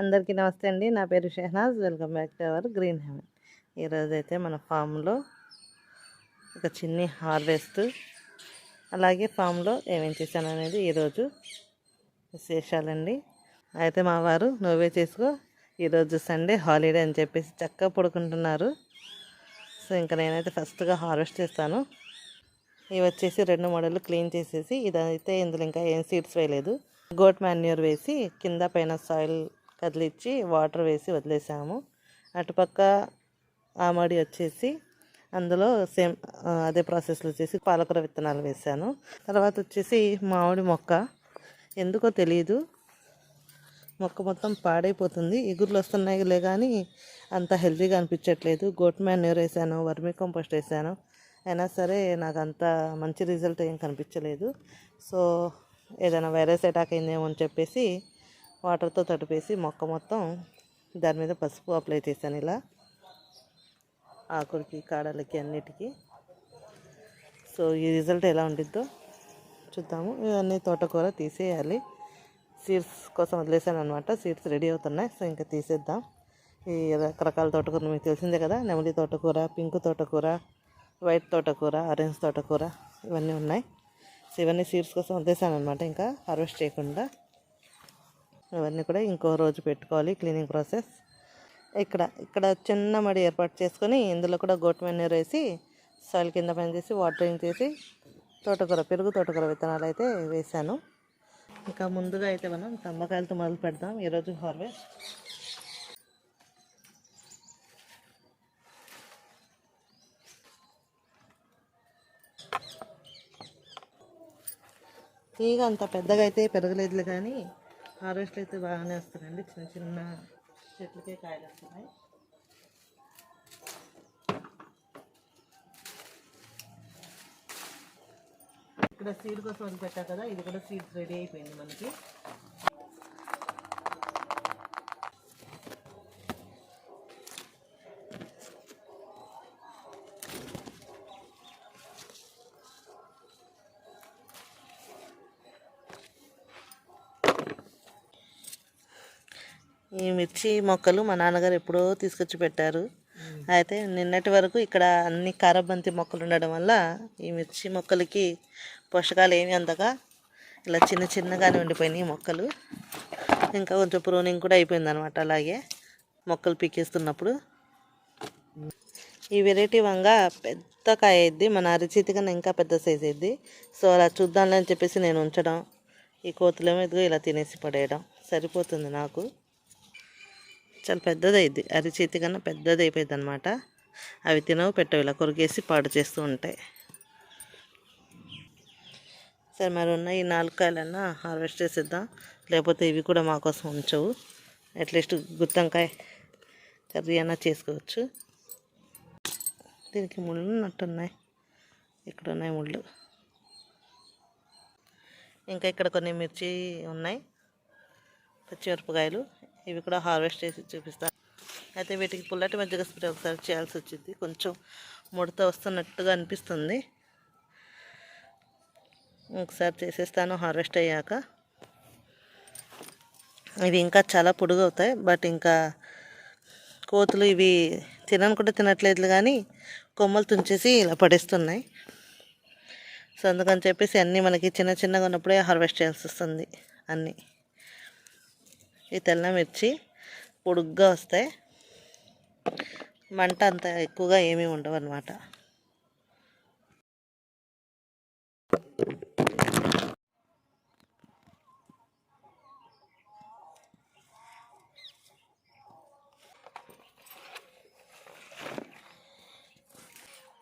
అందరికీ నమస్తే అండి. నా పేరు Shehnaz. Welcome back to our green heaven. ఈరోజు అయితే మన ఫామ్లో ఒక చిన్ని హార్వెస్ట్ అలాగే ఫామ్లో ఏమేం చేశాను అనేది ఈరోజు విశేషాలండి. అయితే మా వారు నువ్వే చేసుకో. ఈరోజు సండే హాలిడే అని చెప్పేసి చక్కగా పడుకుంటున్నారు. సో ఇంకా నేనైతే ఫస్ట్గా హార్వెస్ట్ చేస్తాను. ఇవి వచ్చేసి రెండు మోడల్ క్లీన్ చేసేసి ఇదైతే ఇందులో ఇంకా ఏం సీడ్స్ వేయలేదు. గోట్ మాన్యూర్ వేసి కింద పైన సాయిల్ కదిలిచ్చి వాటర్ వేసి వదిలేసాము. అటుపక్క ఆమడి వచ్చేసి అందులో సేమ్ అదే ప్రాసెస్లో వచ్చేసి పాలకూర విత్తనాలు వేసాను. తర్వాత వచ్చేసి మామిడి మొక్క. ఎందుకో తెలియదు మొక్క మొత్తం పాడైపోతుంది. ఎగురులు వస్తున్నాయిలే కానీ అంత హెల్తీగా అనిపించట్లేదు. గోట్ మ్యాన్యూర్ వేసాను వర్మీ కంపోస్ట్ వేసాను అయినా సరే నాకు అంత మంచి రిజల్ట్ ఏం కనిపించలేదు. సో ఏదైనా వైరస్ అటాక్ అయిందేమో అని చెప్పేసి వాటర్తో తడిపేసి మొక్క మొత్తం దాని మీద పసుపు అప్లై చేశాను ఇలా. ఆకులకి కాడలకి అన్నిటికీ. సో ఈ రిజల్ట్ ఎలా ఉండిద్దో చూద్దాము. ఇవన్నీ తోటకూర తీసేయాలి. సీడ్స్ కోసం వదిలేసాను అనమాట సీడ్స్ రెడీ అవుతున్నాయి. సో ఇంకా తీసేద్దాం. ఈ రకరకాల తోటకూర మీకు తెలిసిందే కదా. నెమలి తోటకూర పింక్ తోటకూర వైట్ తోటకూర ఆరెంజ్ తోటకూర ఇవన్నీ ఉన్నాయి. సో ఇవన్నీ సీడ్స్ కోసం వదిలేసాను అనమాట ఇంకా హార్వెస్ట్ చేయకుండా. ఇవన్నీ కూడా ఇంకో రోజు పెట్టుకోవాలి క్లీనింగ్ ప్రాసెస్ ఇక్కడ ఇక్కడ చిన్న మడి ఏర్పాటు చేసుకొని ఇందులో కూడా గోట్ మెన్నీర్ వేసి సాయిల్ కింద పని చేసి వాటరింగ్ చేసి తోటకూర పెరుగు తోటకూర విత్తనాలు అయితే వేసాను. ఇంకా ముందుగా అయితే మనం తమ్మకాయలతో మొదలు పెడదాం ఈరోజు హార్వెస్ట్ తీగ అంత పెద్దగా అయితే పెరగలేదు కానీ హార్వెస్ట్ అయితే బాగానే వస్తున్నాయండి చిన్న చిన్న చెట్లకే కాయలు వస్తున్నాయి. ఇక్కడ సీడ్ కోసం పెట్టా కదా ఇది కూడా సీడ్స్ రెడీ అయిపోయింది మనకి. ఈ మిర్చి మొక్కలు మా నాన్నగారు ఎప్పుడో తీసుకొచ్చి పెట్టారు. అయితే నిన్నటి వరకు ఇక్కడ అన్ని కారబంతి మొక్కలు ఉండడం వల్ల ఈ మిర్చి మొక్కలకి పోషకాలు ఏమి అందగా ఇలా చిన్న చిన్నగానే ఉండిపోయినాయి మొక్కలు. ఇంకా కొంచెం ప్రూనింగ్ కూడా అయిపోయింది అనమాట అలాగే మొక్కలు పీకేస్తున్నప్పుడు. ఈ వెరైటీ వంగ పెద్ద కాయ అయింది మన అరిచేతి కన్నా ఇంకా పెద్ద సైజ్ అయింది సో అలా చూద్దాంలే అని చెప్పేసి నేను ఉంచడం ఈ కోతులేమో ఇదిగో ఇలా తినేసి పడేయడం సరిపోతుంది నాకు. చాలా పెద్దది అరిచేతి కన్నా పెద్దది అయిపోయింది అనమాట అవి తినవు పెట్టవు. ఇలా కొరికేసి పాడు చేస్తూ ఉంటాయి. సరే మరి ఉన్న ఈ నాలుగు కాయలన్నా హార్వెస్ట్ చేసేద్దాం. లేకపోతే ఇవి కూడా మాకోసం ఉంచవు. అట్లీస్ట్ గుత్తంకాయ కర్రీ అన్నా చేసుకోవచ్చు. దీనికి ముళ్ళు ఉన్నట్టున్నాయి ఇక్కడ ఉన్నాయి ముళ్ళు. ఇంకా ఇక్కడ కొన్ని మిర్చి ఉన్నాయి. పచ్చిమిరపకాయలు. ఇవి కూడా హార్వెస్ట్ చేసి చూపిస్తాను అయితే వీటికి పుల్లటి మజ్జిగ స్ప్రే ఒకసారి చేయాల్సి వచ్చింది. కొంచెం ముడత వస్తున్నట్టుగా అనిపిస్తుంది. ఒకసారి చేసేస్తాను హార్వెస్ట్ అయ్యాక. ఇవి ఇంకా చాలా పొడుగు అవుతాయి బట్ ఇంకా కోతులు ఇవి తిననుకుంటే తినట్లేదు కానీ కొమ్మలు తుంచేసి ఇలా పడేస్తున్నాయి. సో అందుకని చెప్పేసి అన్నీ మనకి చిన్న చిన్నగా ఉన్నప్పుడే హార్వెస్ట్ చేయాల్సి వస్తుంది అన్నీ. ఈ తెల్ల మిర్చి పొడుగ్గా వస్తాయి. మంట అంత ఎక్కువగా ఏమీ ఉండవు అనమాట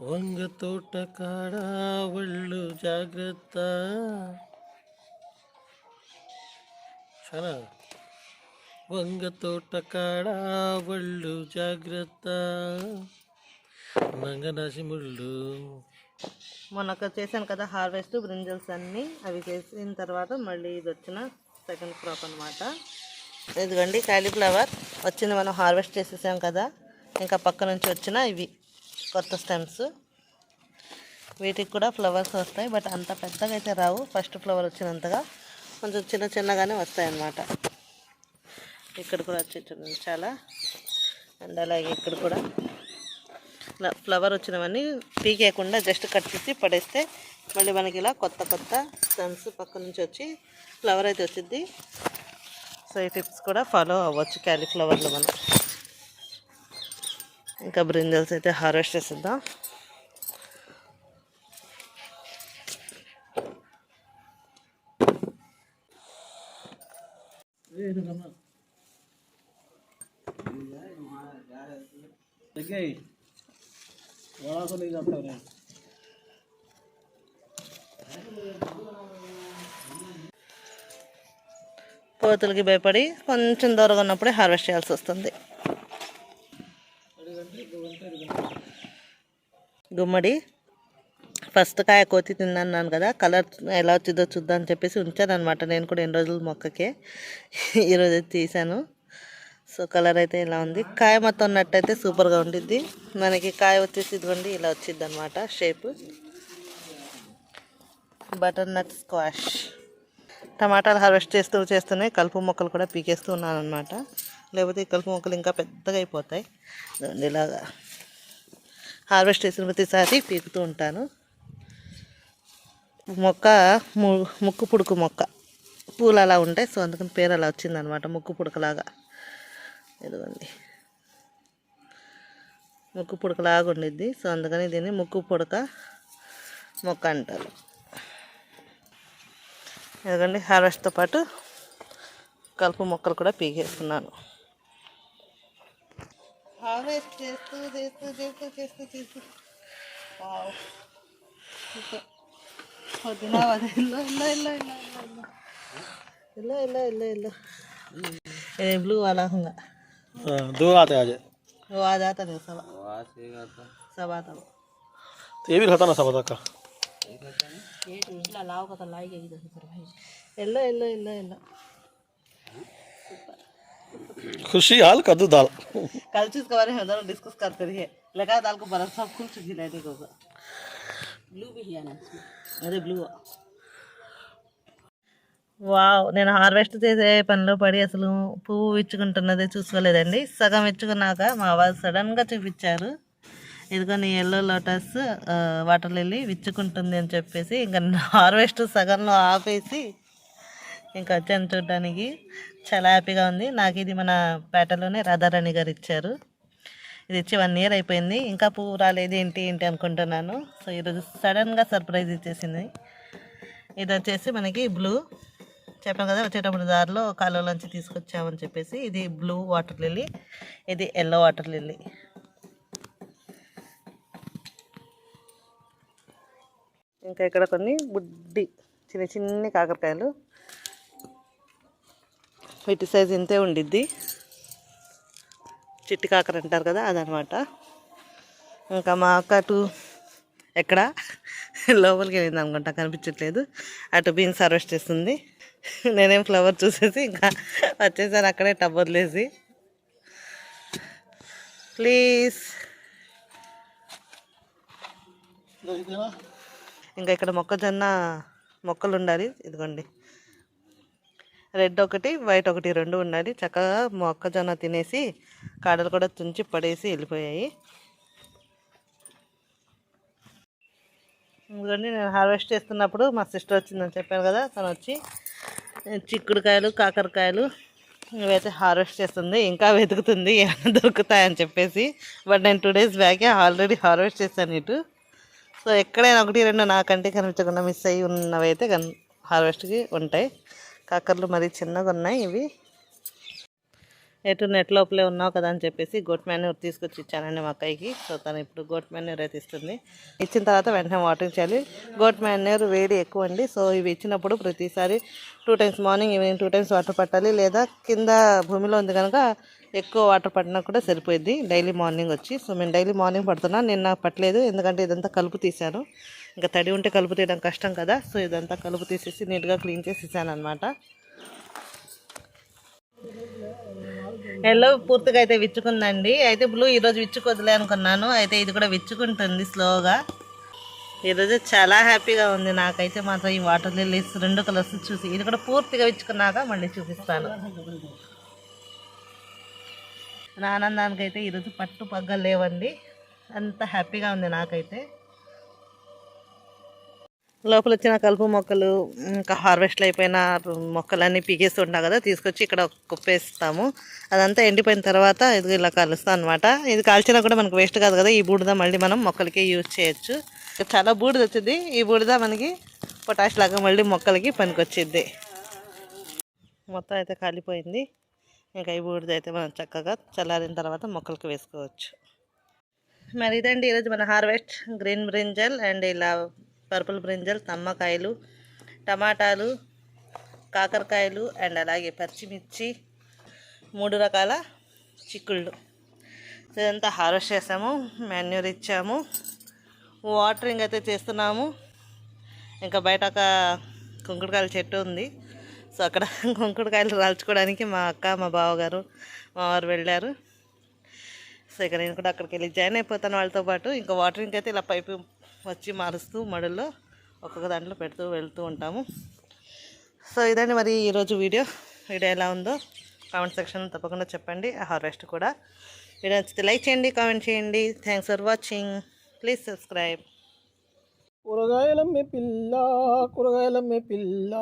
వంగ తోట కాడ వాళ్ళు జాగ్రత్త. చాలా వంగ తోట కాడ వళ్ళు జాగ్రత్త. మంగనాసి ముళ్ళు మొన్న చేశాను కదా హార్వెస్ట్ బ్రింజల్స్ అన్నీ. అవి చేసిన తర్వాత మళ్ళీ ఇది వచ్చిన సెకండ్ క్రాప్ అనమాట ఇదిగోండి కాలీఫ్లవర్ వచ్చింది మనం హార్వెస్ట్ చేసేసాం కదా. ఇంకా పక్క నుంచి వచ్చిన ఇవి కొత్త స్టెమ్స్. వీటికి కూడా ఫ్లవర్స్ వస్తాయి బట్ అంత పెద్దగా అయితే రావు. First flower వచ్చినంతగా. కొంచెం చిన్న చిన్నగానే వస్తాయి అన్నమాట ఇక్కడ కూడా వచ్చి చూడండి చాలా. అండ్ అలాగే ఇక్కడ కూడా ఇలా ఫ్లవర్ వచ్చినవన్నీ పీకేయకుండా జస్ట్ కట్ చేసి పడేస్తే మళ్ళీ మనకి ఇలా కొత్త కొత్త స్టన్స్ పక్క నుంచి వచ్చి ఫ్లవర్ అయితే వచ్చింది సో ఈ టిప్స్ కూడా ఫాలో అవ్వచ్చు క్యాలీఫ్లవర్లో మనం. ఇంకా బ్రింజల్స్ అయితే హార్వెస్ట్ చేసిద్దాం. కోతులకి భయపడి కొంచెం దూరంగా ఉన్నప్పుడే హార్వెస్ట్ చేయాల్సి వస్తుంది. గుమ్మడి ఫస్ట్ కాయ కోతి తిన్నాను కదా కలర్ ఎలా వచ్చిందో చూద్దామని చెప్పేసి ఉంచాను అనమాట నేను కూడా ఎన్ని రోజులు మొక్కకే. ఈరోజు తీశాను. తీసాను సో కలర్ అయితే ఇలా ఉంది. కాయ మొత్తం ఉన్నట్టయితే సూపర్గా ఉండిద్ది. మనకి కాయ వచ్చేసి ఇదిగోండి ఇలా వచ్చింది అనమాట షేప్ బటర్ నట్ స్క్వాష్ టమాటాలు హార్వెస్ట్ చేస్తూ చేస్తూనే కలుపు మొక్కలు కూడా పీకేస్తూ ఉన్నాను అనమాట లేకపోతే ఈ కలుపు మొక్కలు ఇంకా పెద్దగా అయిపోతాయి. ఇలాగా హార్వెస్ట్ చేసిన ప్రతిసారి పీకుతూ ఉంటాను. మొక్క ము ముక్కు పుడుకు మొక్క. పూలు అలా ఉంటాయి సో అందుకని పేరు అలా వచ్చిందనమాట ముక్కు పుడకలాగా. ఇదిగోండి. ముక్కు పుడకలాగా ఉండిద్ది. సో అందుకని దీన్ని ముక్కు పుడక మొక్క అంటారు. ఎందుకంటే హార్వెస్ట్తో పాటు కలుపు మొక్కలు కూడా పీకేసుకున్నాను హార్వెస్ట్ చేస్తూ చేస్తూ చేస్తూ చేస్తూ చేస్తూ. పొద్దున ఇల్లు ఇల్లు ఇల్లు ఇల్లు ఇల్లు ఇల్లు ఇల్లు ఇల్లు ఇల్లు ఇల్లు ఇల్లు ఇల్లు हाँ, दो आते आज। वो आ जाता था सब सब आता तो ये भी खाता ना सब का। का ಲಾವ್ ಕತ ಲಾಯಿಗೆ ಇದು ಸರ್ ಭಾಯಿ ಎಲ್ಲ ಎಲ್ಲ ಇಲ್ಲ ಇಲ್ಲ खुशी हाल कदू दाल। कल चीज़ के बारे में हम डिस्कस करते रहे लगा दाल को बरसा खुल चुकी है को। ब्लू भी है ना अरे ब्लू వావ్ నేను హార్వెస్ట్ చేసే పనిలో పడి అసలు పువ్వు ఇచ్చుకుంటున్నదే చూసుకోలేదండి. సగం ఇచ్చుకున్నాక మా వాళ్ళు సడన్గా చూపించారు. ఇదిగోని ఎల్లో లోటస్ వాటర్ లిల్లీ విచ్చుకుంటుంది అని చెప్పేసి ఇంకా హార్వెస్ట్ సగంలో ఆపేసి ఇంకా వచ్చాను చూడడానికి. చాలా హ్యాపీగా ఉంది. నాకు ఇది మన పేటలోనే రాధారాణి గారు ఇచ్చారు. ఇది ఇచ్చి వన్ ఇయర్ అయిపోయింది. ఇంకా పువ్వు రాలేదు ఏంటి ఏంటి అనుకుంటున్నాను. సో ఈరోజు సడన్గా సర్ప్రైజ్ ఇచ్చేసింది. ఇది వచ్చేసి మనకి బ్లూ చెప్పాను కదా వచ్చేటప్పుడు దారిలో కాలువలోంచి తీసుకొచ్చామని చెప్పేసి ఇది బ్లూ వాటర్ లిల్లీ ఇది ఎల్లో వాటర్ లిల్లీ ఇంకా ఇక్కడ కొన్ని బుడ్డి చిన్న చిన్ని కాకరకాయలు. వీటి సైజ్ ఇంతే ఉండిద్ది. చిట్టి కాకర అంటారు కదా అదనమాట. ఇంకా మా అక్క అటు ఎక్కడ? లోపలికి వెళ్ళింది అనుకుంటా కనిపించట్లేదు. అటు బీన్స్ హార్వెస్ట్ చేస్తుంది. నేనేం ఫ్లవర్ చూసేసి ఇంకా వచ్చేసాను అక్కడే టబ్ వదిలేసి. ప్లీజ్ ఇంకా ఇక్కడ మొక్కజొన్న మొక్కలు ఉండాలి ఇదిగోండి. రెడ్ ఒకటి వైట్ ఒకటి రెండు ఉండాలి. చక్కగా మొక్కజొన్న తినేసి కాడలు కూడా తుంచి పడేసి వెళ్ళిపోయాయి. ఎందుకంటే నేను హార్వెస్ట్ చేస్తున్నప్పుడు మా సిస్టర్ వచ్చిందని చెప్పాను కదా తను వచ్చి చిక్కుడుకాయలు కాకరకాయలు ఇవైతే హార్వెస్ట్ చేస్తుంది. ఇంకా వెతుకుతుంది ఏమైనా దొరుకుతాయని చెప్పేసి. బట్ నేను టూ డేస్ బ్యాకే ఆల్రెడీ హార్వెస్ట్ చేశాను ఇటు. సో ఎక్కడైనా ఒకటి రెండు నాకంటే కనిపించకుండా మిస్ అయ్యి ఉన్నవైతే కన్ హార్వెస్ట్కి ఉంటాయి. కాకరలు మరి చిన్నగా ఉన్నాయి ఇవి. ఎటు నెట్ లోపలే ఉన్నావు కదా అని చెప్పేసి గోట్ మ్యాన్యూర్ తీసుకొచ్చి ఇచ్చానండి మా అక్కయ్యకి. సో తను ఇప్పుడు గోట్ మ్యాన్యూర్ అయితే ఇస్తుంది ఇచ్చిన తర్వాత వెంటనే వాటర్ చేయాలి. గోట్ మ్యాన్యూర్ వేడి ఎక్కువ అండి. సో ఇవి ఇచ్చినప్పుడు ప్రతిసారి two times morning evening two times water పట్టాలి. లేదా కింద భూమిలో ఉంది కనుక ఎక్కువ వాటర్ పట్టినా కూడా సరిపోయింది డైలీ మార్నింగ్ వచ్చి. సో మేము డైలీ మార్నింగ్ పడుతున్నా. నిన్న పట్టలేదు. ఎందుకంటే ఇదంతా కలుపు తీశాను. ఇంకా తడి ఉంటే కలుపు తీయడం కష్టం కదా. సో ఇదంతా కలుపు తీసేసి నీట్గా క్లీన్ చేసి ఇచ్చాను అనమాట ఎల్లో పూర్తిగా అయితే విచ్చుకుందండి. అయితే బ్లూ ఈరోజు విచ్చుకోదులే అనుకున్నాను. అయితే ఇది కూడా విచ్చుకుంటుంది స్లోగా. ఈరోజు చాలా హ్యాపీగా ఉంది. నాకైతే మాత్రం ఈ వాటర్ లిల్లీస్ రెండు కలర్స్ చూసి ఇది కూడా పూర్తిగా విచ్చుకున్నాక మళ్ళీ చూపిస్తాను. నా ఆనందానికి అయితే ఈరోజు పట్టు పగ్గలు లేవండి అంత హ్యాపీగా ఉంది నాకైతే. లోపల వచ్చిన కలుపు మొక్కలు ఇంకా హార్వెస్ట్లు అయిపోయిన మొక్కలన్నీ పీకేస్తుంటాం కదా తీసుకొచ్చి ఇక్కడ కుప్పేస్తాము. అదంతా ఎండిపోయిన తర్వాత ఇది ఇలా కలుస్తాం అనమాట ఇది కాల్చినా కూడా మనకు వేస్ట్ కాదు కదా ఈ బూడిద మళ్ళీ మనం మొక్కలకి యూజ్ చేయొచ్చు. చాలా బూడిద వచ్చింది ఈ బూడిద మనకి పొటాష్ లాగా మళ్ళీ మొక్కలకి పనికొచ్చింది మొత్తం అయితే కాలిపోయింది. ఇంకా ఈ బూడిద అయితే మనం చక్కగా చల్లారిన తర్వాత మొక్కలకి వేసుకోవచ్చు. మరి ఇదండి ఈరోజు మన హార్వెస్ట్ గ్రీన్ బ్రింజల్ అండ్ ఇలా పర్పుల్ బ్రింజల్ తమ్మకాయలు టమాటాలు కాకరకాయలు అండ్ అలాగే పచ్చిమిర్చి మూడు రకాల చిక్కుళ్ళు. ఇదంతా హార్వెస్ట్ చేసాము మాన్యూర్ ఇచ్చాము. వాటరింగ్ అయితే చేస్తున్నాము. ఇంకా బయట ఒక కుంకుడుకాయల చెట్టు ఉంది. సో అక్కడ కుంకుడుకాయలు రాల్చుకోవడానికి మా అక్క మా బావగారు మా వారు వెళ్ళారు. సో ఇక నేను కూడా అక్కడికి వెళ్ళి జాయిన్ అయిపోతాను వాళ్ళతో పాటు. ఇంకా వాటరింగ్ అయితే ఇలా పైపు వచ్చి మారుస్తూ మడల్లో ఒక్కొక్క దాంట్లో పెడుతూ వెళ్తూ ఉంటాము. సో ఇదండి మరి ఈరోజు వీడియో. వీడియో ఎలా ఉందో కామెంట్ సెక్షన్ తప్పకుండా చెప్పండి. ఆ హార్వెస్ట్ కూడా. వీడియో నచ్చితే లైక్ చేయండి కామెంట్ చేయండి. Thanks for watching please subscribe కూరగాయలమ్మే పిల్ల కూరగాయలమ్మే పిల్ల.